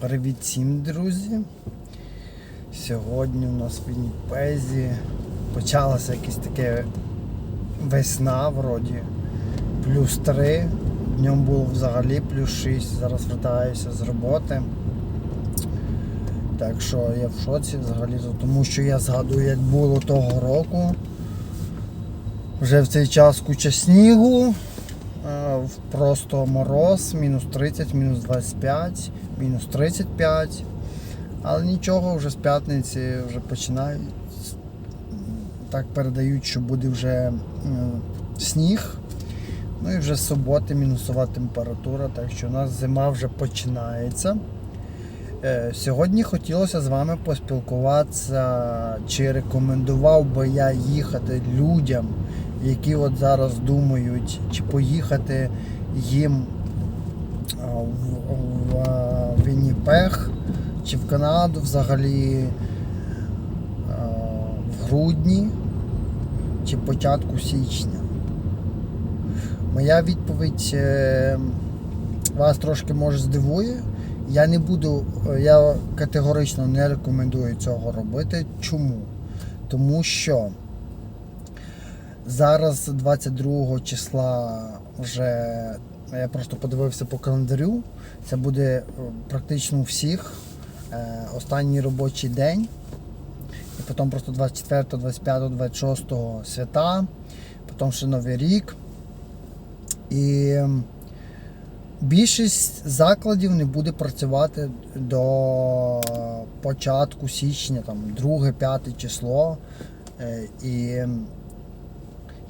Привіт всім, друзі! Сьогодні у нас в Вінніпезі почалася якась таке весна вроді. Плюс 3. Днем було взагалі плюс 6. Зараз вертаюся з роботи. Так що я в шоці взагалі, тому що я згадую, як було того року. Вже в цей час куча снігу, е, в- просто мороз, мінус 30, мінус 25, мінус 35. Але нічого, вже з п'ятниці вже починають. Так передають, що буде вже сніг. Ну і вже з суботи мінусова температура, так що у нас зима вже починається. Е, Сьогодні хотілося з вами поспілкуватися, чи рекомендував би я їхати людям, які от зараз думають, чи поїхати їм в, в, а, Вінніпех, чи в Канаду взагалі в грудні, чи початку січня. Моя відповідь е, вас трошки може здивує. Я не буду, я категорично не рекомендую цього робити. Чому? Тому що зараз 22 числа вже я просто подивився по календарю. Це буде е, практично у всіх е, останній робочий день. І потім просто 24, 25, 26 свята, потім ще Новий рік. І більшість закладів не буде працювати до початку січня, там 2-5 число. Е, І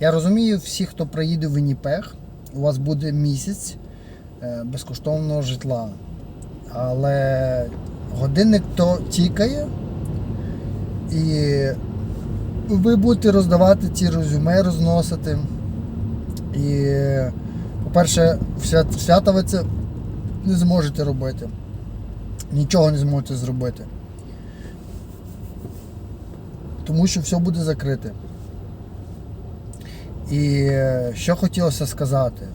я розумію, всі, хто приїде в Вінніпех, у вас буде місяць е, безкоштовного житла. Але годинник то тікає, і ви будете роздавати ці резюме, розносити. І, по-перше, свята ви це не зможете робити. Нічого не зможете зробити. Тому що все буде закрите. І е, що хотілося сказати.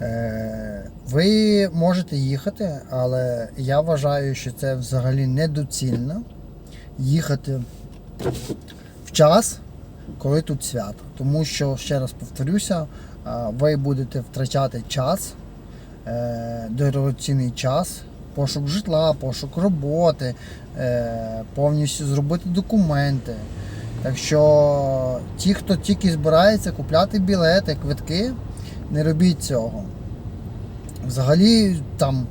Е, Ви можете їхати, але я вважаю, що це взагалі недоцільно їхати в час, коли тут свято. Тому що, ще раз повторюся, ви будете втрачати час, е, дорогоцінний час, пошук житла, пошук роботи, е, повністю зробити документи. Так що ті, хто тільки збирається купляти білети, квитки, не робіть цього. Взагалі там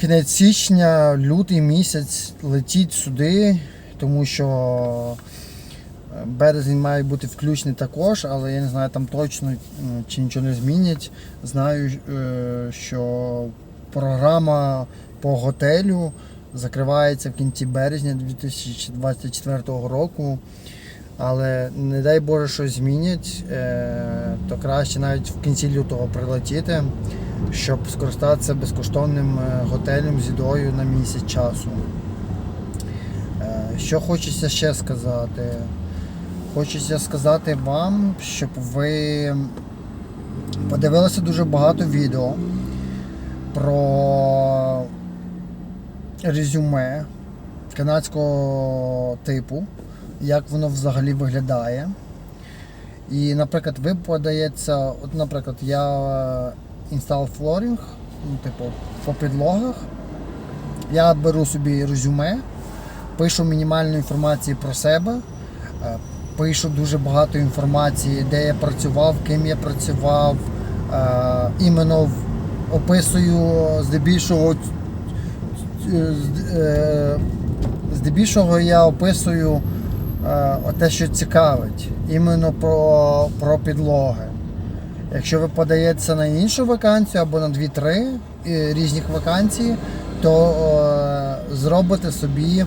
кінець січня, лютий місяць летіть сюди, тому що е, березень має бути включений також, але я не знаю там точно чи нічого не змінять. Знаю, е, що програма по готелю закривається в кінці березня 2024 року. Але не дай Боже щось змінять, е, то краще навіть в кінці лютого прилетіти, щоб скористатися безкоштовним е, готелем з їдою на місяць часу. Е, Що хочеться ще сказати? Хочеться сказати вам, щоб ви подивилися дуже багато відео про резюме канадського типу, як воно взагалі виглядає. І, наприклад, ви подається, от, наприклад, я install flooring, ну, типу, по підлогах. Я беру собі резюме, пишу мінімальну інформацію про себе, е, пишу дуже багато інформації, де я працював, ким я працював, е, іменно описую здебільшого е, е, здебільшого я описую е, те, що цікавить, іменно про, про підлоги. Якщо ви подаєтеся на іншу вакансію або на 2-3 е, різних вакансій, то е, зробите собі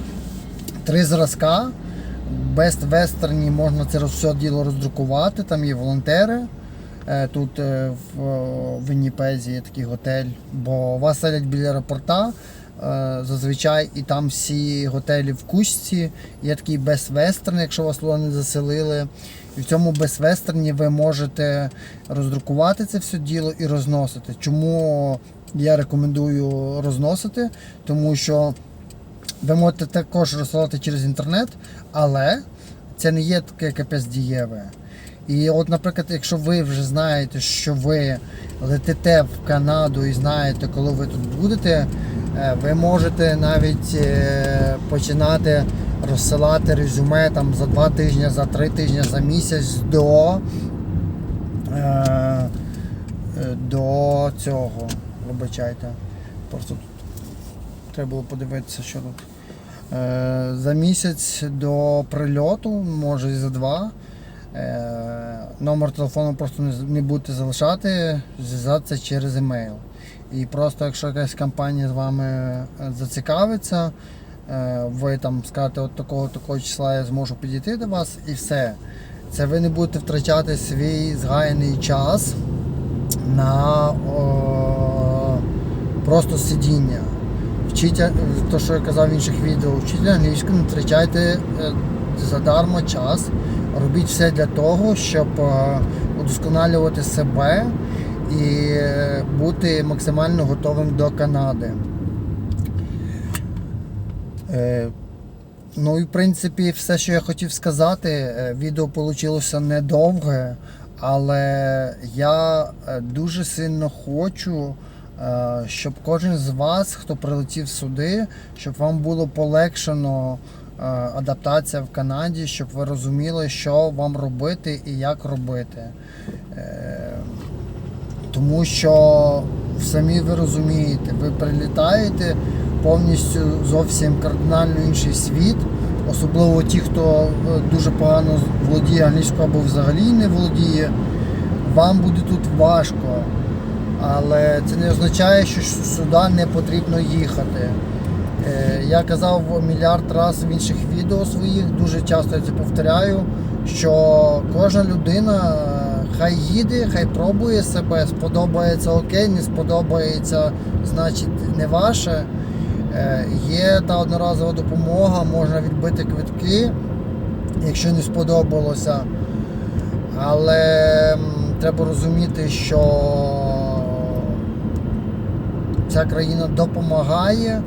три зразка. Best Western можна це все діло роздрукувати, там є волонтери. Е, Тут е, в Вінніпезі є такий готель, бо вас селять біля аеропорта. Е, Зазвичай і там всі готелі в кучці. Є такий Western, якщо вас туди не заселили. І в цьому Western ви можете роздрукувати це все діло і розносити. Чому я рекомендую розносити, тому що ви можете також розсилати через інтернет, але це не є таке капець дієве. І от, наприклад, якщо ви вже знаєте, що ви летите в Канаду і знаєте, коли ви тут будете, ви можете навіть е, починати розсилати резюме там за два тижні, за три тижні, за місяць до, е, е, до цього. Вибачайте. Просто тут треба було подивитися, що тут. Е, За місяць до прильоту, може і за два. Е, Номер телефону просто не будете залишати, зв'язатися через емейл. І просто якщо якась компанія з вами е, зацікавиться, е, ви там скажете, от такого такого числа я зможу підійти до вас і все. Це ви не будете втрачати свій згаяний час на о, просто сидіння. Вчіть, е, то, що я казав в інших відео, вчіть англійську, не втрачайте задарма час. Робіть все для того, щоб удосконалювати себе і е, бути максимально готовим до Канади. Е, Ну і в принципі все, що я хотів сказати, Е, відео вийшло недовге, але я дуже сильно хочу, щоб кожен з вас, хто прилетів сюди, щоб вам було полегшено адаптація в Канаді, щоб ви розуміли, що вам робити і як робити. Тому що самі ви розумієте, ви прилітаєте повністю зовсім кардинально інший світ, особливо ті, хто е, дуже погано володіє англійською або взагалі не володіє. Вам буде тут важко, але це не означає, що сюди не потрібно їхати. Е, Я казав мільярд разів в інших відео своїх, дуже часто я це повторяю, що кожна людина хай їде, хай пробує себе, сподобається окей, не сподобається, значить не ваше. Е, Є та одноразова допомога, можна відбити квитки, якщо не сподобалося. Але треба розуміти, що ця країна допомагає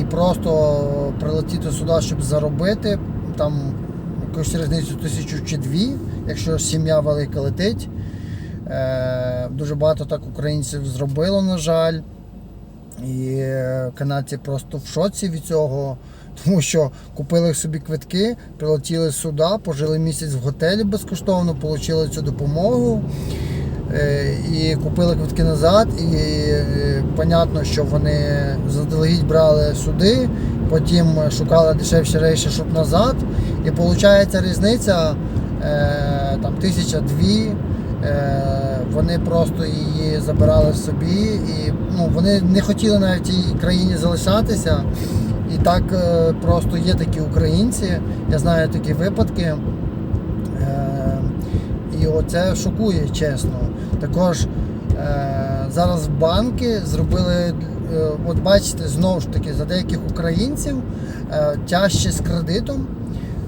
і просто прилетіти сюди, щоб заробити там якусь різницю тисячу чи дві, якщо сім'я велика летить. Е, Дуже багато так українців зробило, на жаль. І е, канадці просто в шоці від цього, тому що купили собі квитки, прилетіли сюди, пожили місяць в готелі безкоштовно, отримали цю допомогу. Е, І купили квитки назад, і понятно, що вони заздалегідь брали сюди, потім шукали дешевші рейси, щоб назад. І виходить різниця е, там тисяча дві. Е, Вони просто її забирали собі, і ну, вони не хотіли навіть в цій країні залишатися. І так е, просто є такі українці. Я знаю такі випадки. І оце шокує, чесно. Також зараз банки зробили, от бачите, знову ж таки, за деяких українців тяжче з кредитом.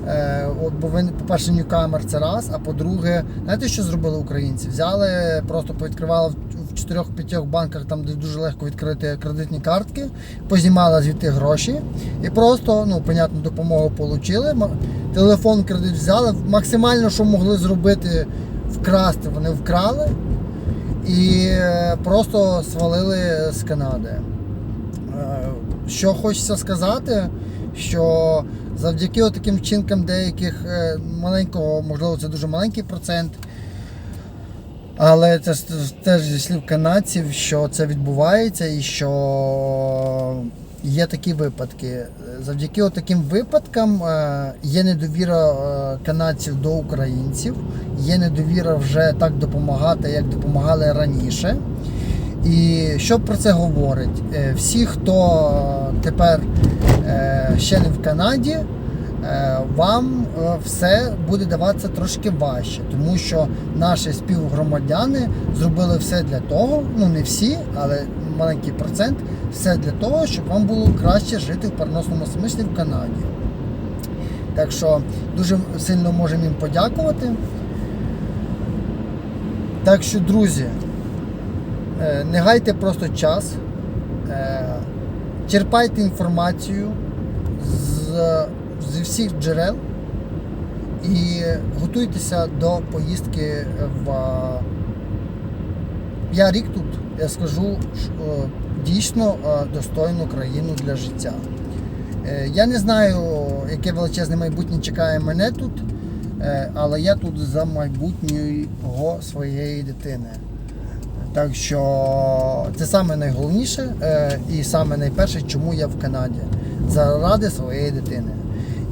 Е, От, бо ви, по-перше, ньюкамер це раз, а по-друге, знаєте, що зробили українці? Взяли, просто повідкривали в- в 4-5 банках, там де дуже легко відкрити кредитні картки, познімали звідти гроші і просто, ну, понятно, допомогу отримали. Телефон кредит взяли, максимально, що могли зробити, вкрасти, вони вкрали і е, просто свалили з Канади. Е, Що хочеться сказати, що завдяки таким вчинкам деяких е, маленького, можливо, це дуже маленький процент, але це теж зі слів канадців, що це відбувається і що є такі випадки. Завдяки таким випадкам е, є недовіра е, канадців до українців, є недовіра вже так допомагати, як допомагали раніше. І що про це говорить? Всі, хто тепер ще не в Канаді, е, вам е, все буде даватися трошки важче, тому що наші співгромадяни зробили все для того, ну не всі, але маленький процент, все для того, щоб вам було краще жити в переносному смислі в Канаді. Так що дуже сильно можемо їм подякувати. Так що, друзі, Е, Не гайте просто час, Е, черпайте інформацію з, зі всіх джерел і готуйтеся до поїздки в. Я рік тут, я скажу е, дійсно е, достойну країну для життя. Е, Я не знаю, яке величезне майбутнє чекає мене тут, е, але я тут за майбутнього своєї дитини. Так що це саме найголовніше е, і саме найперше, чому я в Канаді. Заради своєї дитини.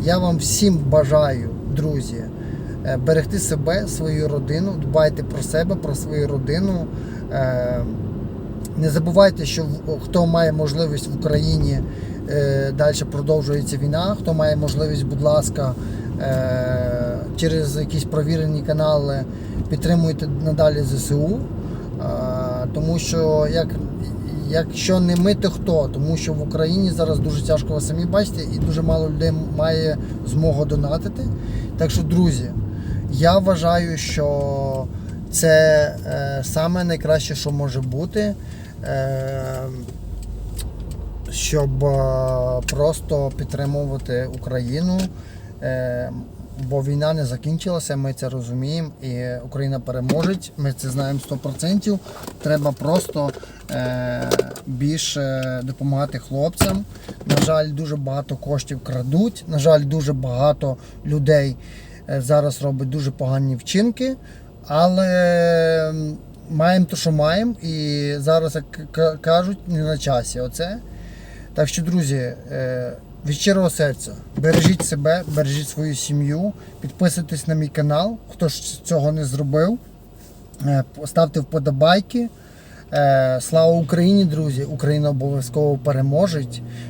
Я вам всім бажаю, друзі, е, берегти себе, свою родину, дбайте про себе, про свою родину. Е, Не забувайте, що хто має можливість в Україні далі продовжується війна. Хто має можливість, будь ласка, через якісь провірені канали підтримуйте надалі ЗСУ. Тому що як, якщо не ми, то хто? Тому що в Україні зараз дуже тяжко ви самі бачите, і дуже мало людей має змогу донатити. Так що, друзі, я вважаю, що це е, саме найкраще, що може бути. Е, щоб е, просто підтримувати Україну. Бо війна не закінчилася, ми це розуміємо, і Україна переможе. Ми це знаємо 100%. Треба просто е, більше допомагати хлопцям. На жаль, дуже багато коштів крадуть. На жаль, дуже багато людей е, зараз робить дуже погані вчинки. Але маємо те, що маємо, і зараз, як кажуть, не на часі. Оце. Так що, друзі, е, від щирого серця бережіть себе, бережіть свою сім'ю, підписуйтесь на мій канал, хто ж цього не зробив. Е, Ставте вподобайки. Е, Слава Україні, друзі! Україна обов'язково переможе.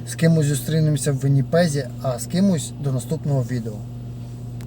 З кимось зустрінемося в Вінніпезі, а з кимось до наступного відео.